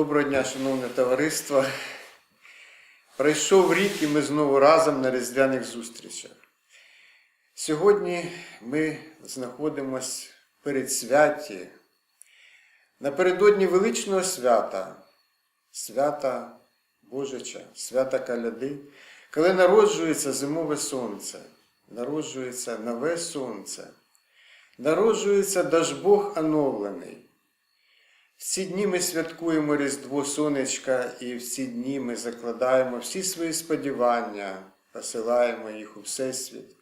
Доброго дня, шановне товариство. Пройшов рік і ми знову разом на різдвяних зустрічах. Сьогодні ми знаходимося перед святі, напередодні величного свята, свята Божича, свята Каляди, коли народжується зимове сонце, народжується нове сонце, народжується Дажбог оновлений. В ці дні ми святкуємо Різдво Сонечка, і в ці дні ми закладаємо всі свої сподівання, посилаємо їх у Всесвіт,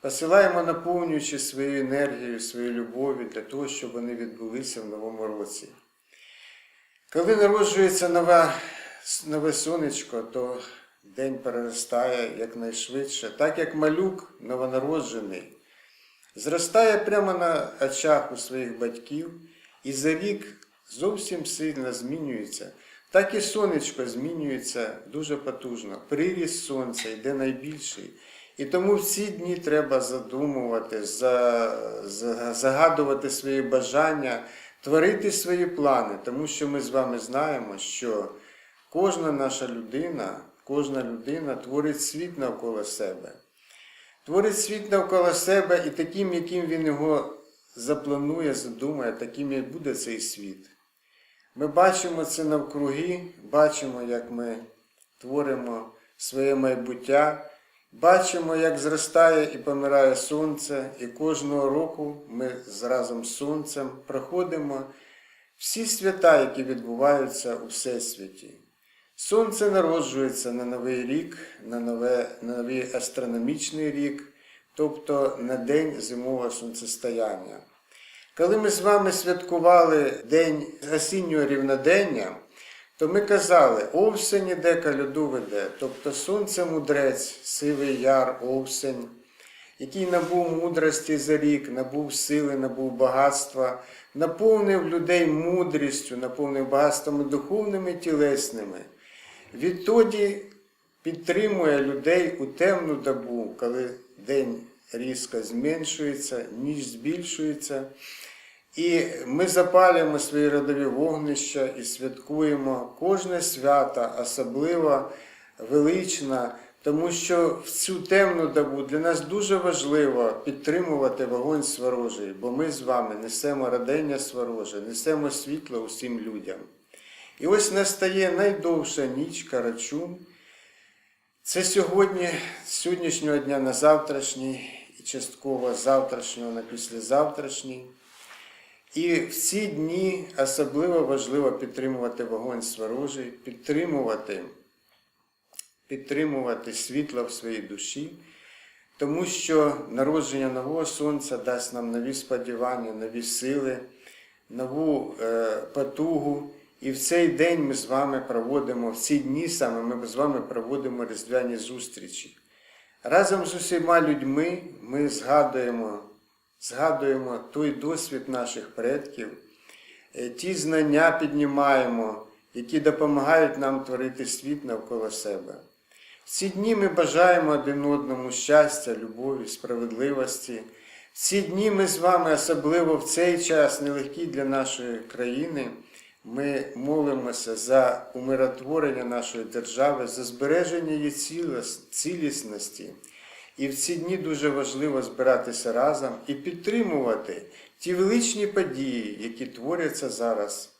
посилаємо, наповнюючи своєю енергією, своєю любов'ю для того, щоб вони відбулися в новому році. Коли народжується нове, нове сонечко, то день переростає якнайшвидше, так як малюк новонароджений, зростає прямо на очах у своїх батьків і за рік зовсім сильно змінюється, так і сонечко змінюється дуже потужно. Приріст сонця йде найбільший. І тому в ці дні треба задумувати, за- за- загадувати свої бажання, творити свої плани, тому що ми з вами знаємо, що кожна наша людина, кожна людина творить світ навколо себе. Творить світ навколо себе і таким, яким він його запланує, задумає, таким і буде цей світ. Ми бачимо це навкруги, бачимо, як ми творимо своє майбуття, бачимо, як зростає і помирає сонце, і кожного року ми разом з сонцем проходимо всі свята, які відбуваються у Всесвіті. Сонце народжується на Новий рік, на, нове, на новий астрономічний рік, тобто на день зимового сонцестояння. Коли ми з вами святкували День осіннього рівнодення, то ми казали, овсень іде каляду веде, тобто сонце мудрець, сивий яр, овсень, який набув мудрості за рік, набув сили, набув багатства, наповнив людей мудрістю, наповнив багатствами духовними і тілесними. Відтоді підтримує людей у темну добу, коли день різко зменшується, ніч збільшується. І ми запалюємо свої родові вогнища і святкуємо кожне свято, особливо велична, тому що в цю темну добу для нас дуже важливо підтримувати вогонь сворожий, бо ми з вами несемо родення свороже, несемо світло усім людям. І ось настає найдовша ніч Карачун. Це сьогодні, з сьогоднішнього дня на завтрашній, і частково завтрашнього на післязавтрашній. І в ці дні особливо важливо підтримувати вогонь сворожий, підтримувати, підтримувати світло в своїй душі, тому що народження нового сонця дасть нам нові сподівання, нові сили, нову е, потугу. І в цей день ми з вами проводимо, в ці дні саме ми з вами проводимо різдвяні зустрічі. Разом з усіма людьми ми згадуємо, згадуємо той досвід наших предків, е, ті знання піднімаємо, які допомагають нам творити світ навколо себе. В ці дні ми бажаємо один одному щастя, любові, справедливості. В ці дні ми з вами, особливо в цей час, нелегкий для нашої країни, ми молимося за умиротворення нашої держави, за збереження її цілісності. І в ці дні дуже важливо збиратися разом і підтримувати ті величні події, які творяться зараз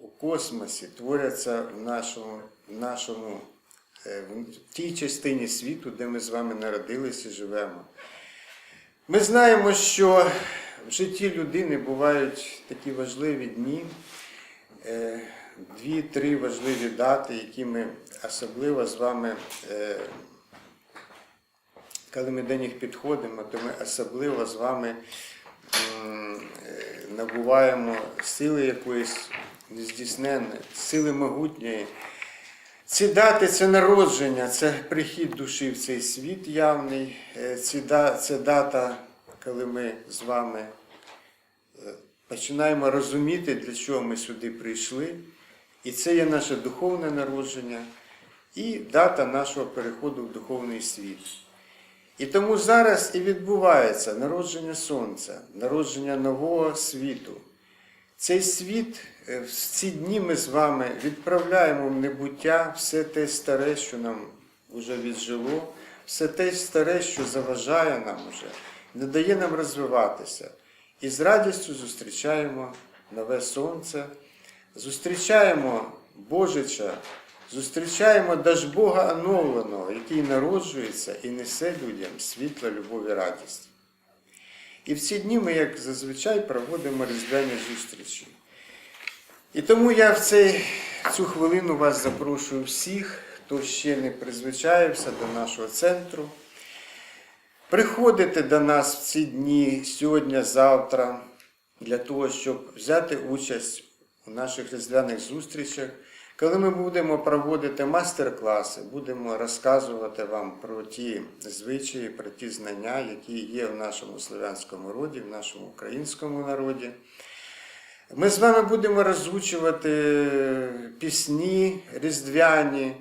у космосі, творяться в нашому, в нашому е, в тій частині світу, де ми з вами народилися і живемо. Ми знаємо, що в житті людини бувають такі важливі дні, е, дві-три важливі дати, які ми особливо з вами, е, коли ми до них підходимо, то ми особливо з вами е, набуваємо сили якоїсь нездійсненної, сили могутньої. Ці дати це народження, це прихід душі в цей світ явний. Е, Ці Це дата, коли ми з вами е, починаємо розуміти, для чого ми сюди прийшли. І це є наше духовне народження і дата нашого переходу в духовний світ. І тому зараз і відбувається народження Сонця, народження нового світу. Цей світ, е, в ці дні ми з вами відправляємо в небуття все те старе, що нам вже віджило, все те старе, що заважає нам уже, не дає нам розвиватися. І з радістю зустрічаємо нове сонце, зустрічаємо Божича, зустрічаємо Дажбога оновленого, який народжується і несе людям світло, любов і радість. І в ці дні ми, як зазвичай, проводимо різдвяні зустрічі. І тому я в цей, цю хвилину вас запрошую всіх, хто ще не призвичаєвся до нашого центру. Приходите до нас в ці дні сьогодні, завтра, для того, щоб взяти участь у наших різдвяних зустрічах, коли ми будемо проводити мастер-класи, будемо розказувати вам про ті звичаї, про ті знання, які є в нашому слов'янському роді, в нашому українському народі. Ми з вами будемо розучувати пісні різдвяні,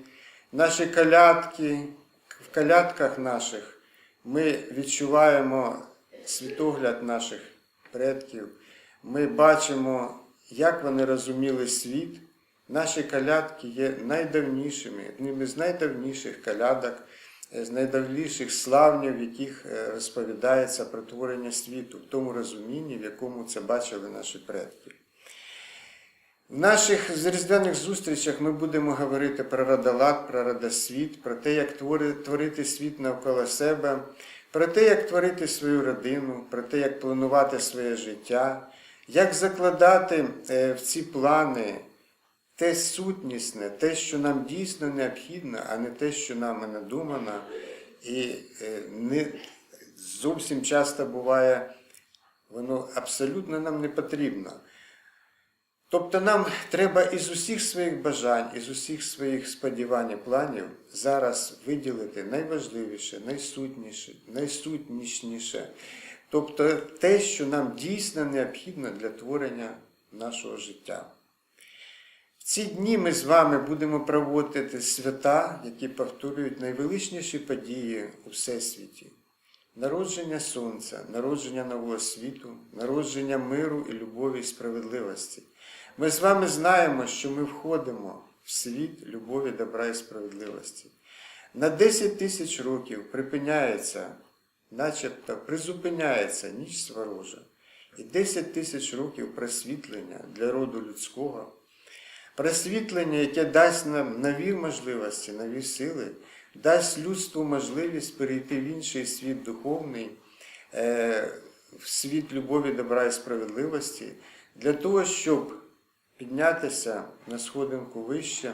наші колядки. В колядках наших ми відчуваємо світогляд наших предків. Ми бачимо, як вони розуміли світ. Наші колядки є найдавнішими, одними з найдавніших колядок, е, з найдавніших славнів, в яких е, розповідається про творення світу, в тому розумінні, в якому це бачили наші предки. В наших різдвяних зустрічах ми будемо говорити про радолад, про радосвіт, про те, як творити світ навколо себе, про те, як творити свою родину, про те, як планувати своє життя, як закладати е, в ці плани те сутнісне, те, що нам дійсно необхідно, а не те, що нам надумано, і е, не зовсім часто буває, воно абсолютно нам не потрібно. Тобто нам треба із усіх своїх бажань, із усіх своїх сподівань і планів зараз виділити найважливіше, найсутніше, найсутнішніше, тобто те, що нам дійсно необхідно для творення нашого життя. Ці дні ми з вами будемо проводити свята, які повторюють найвеличніші події у Всесвіті. Народження Сонця, народження нового світу, народження миру і любові і справедливості. Ми з вами знаємо, що ми входимо в світ любові, добра і справедливості. На 10 тисяч років припиняється, начебто призупиняється ніч сворожа, і 10 тисяч років просвітлення для роду людського, просвітлення, яке дасть нам нові можливості, нові сили, дасть людству можливість перейти в інший світ духовний, е, в світ любові, добра і справедливості, для того, щоб піднятися на сходинку вище,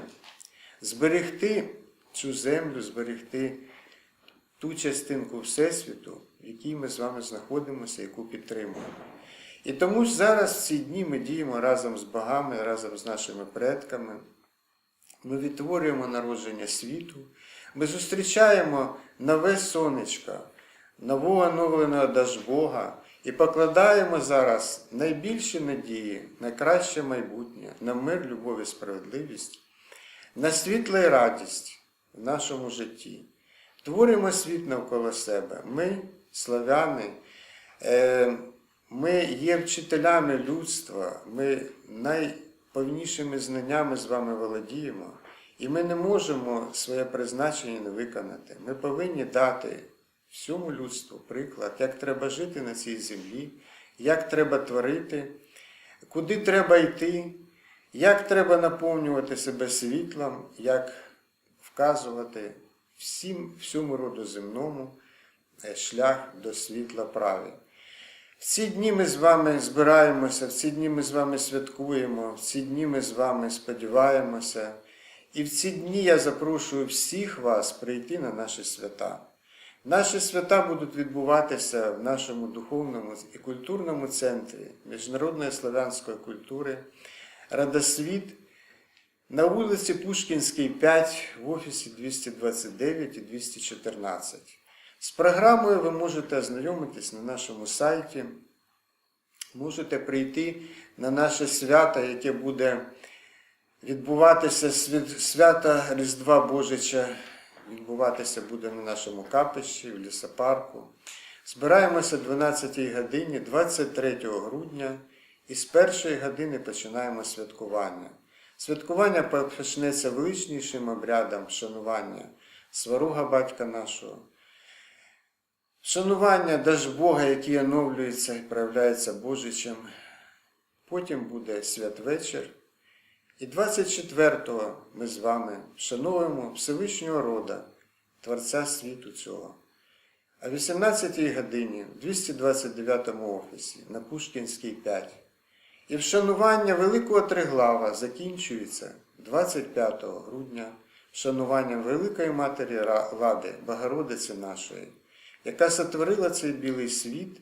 зберегти цю землю, зберегти ту частинку Всесвіту, в якій ми з вами знаходимося, яку підтримуємо. І тому ж зараз в ці дні ми діємо разом з богами, разом з нашими предками. Ми відтворюємо народження світу, ми зустрічаємо нове сонечко, нового оновленого Дажбога і покладаємо зараз найбільші надії на краще майбутнє, на мир, любов і справедливість, на світло і радість в нашому житті. Творимо світ навколо себе. Ми, славяни, е, ми є вчителями людства, ми найповнішими знаннями з вами володіємо, і ми не можемо своє призначення не виконати. Ми повинні дати всьому людству приклад, як треба жити на цій землі, як треба творити, куди треба йти, як треба наповнювати себе світлом, як вказувати всім, всьому роду земному е, шлях до світла праві. Ці дні ми з вами збираємося, в ці дні ми з вами святкуємо, в ці дні ми з вами сподіваємося. І в ці дні я запрошую всіх вас прийти на наші свята. Наші свята будуть відбуватися в нашому духовному і культурному центрі Міжнародної славянської культури Радосвіт на вулиці Пушкінській, 5 в офісі 229 і 214. З програмою ви можете ознайомитись на нашому сайті, можете прийти на наше свято, яке буде відбуватися свят- свято Різдва Божича, відбуватися буде на нашому капищі, в лісопарку. Збираємося о 12 годині 23 грудня І з першої години починаємо святкування. Святкування почнеться величнішим обрядом шанування сварога батька нашого. Шанування Дажбога, який оновлюється і проявляється Божичем. Потім буде святвечір. І 24-го ми з вами вшановуємо Всевишнього рода, Творця світу цього. А 18-й годині в 229 офісі на Пушкінській 5. І вшанування Великого Триглава закінчується 25 грудня вшануванням Великої Матері Лади, Богородиці нашої, яка сотворила цей білий світ,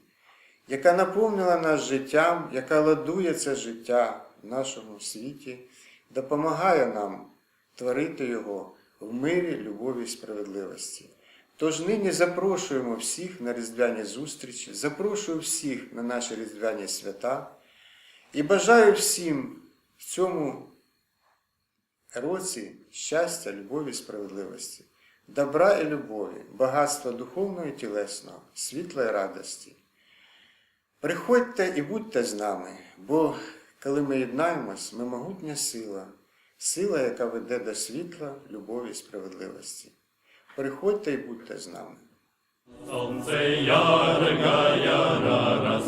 яка наповнила нас життям, яка ладує це життя в нашому світі, допомагає нам творити його в мирі, любові і справедливості. Тож нині запрошуємо всіх на різдвяні зустрічі, запрошую всіх на наші різдвяні свята і бажаю всім в цьому році щастя, любові і справедливості, добра і любові, багатства духовного і тілесного, світла і радості. Приходьте і будьте з нами, бо коли ми єднаємось, ми могутня сила, сила, яка веде до світла, любові і справедливості. Приходьте і будьте з нами. Над водой на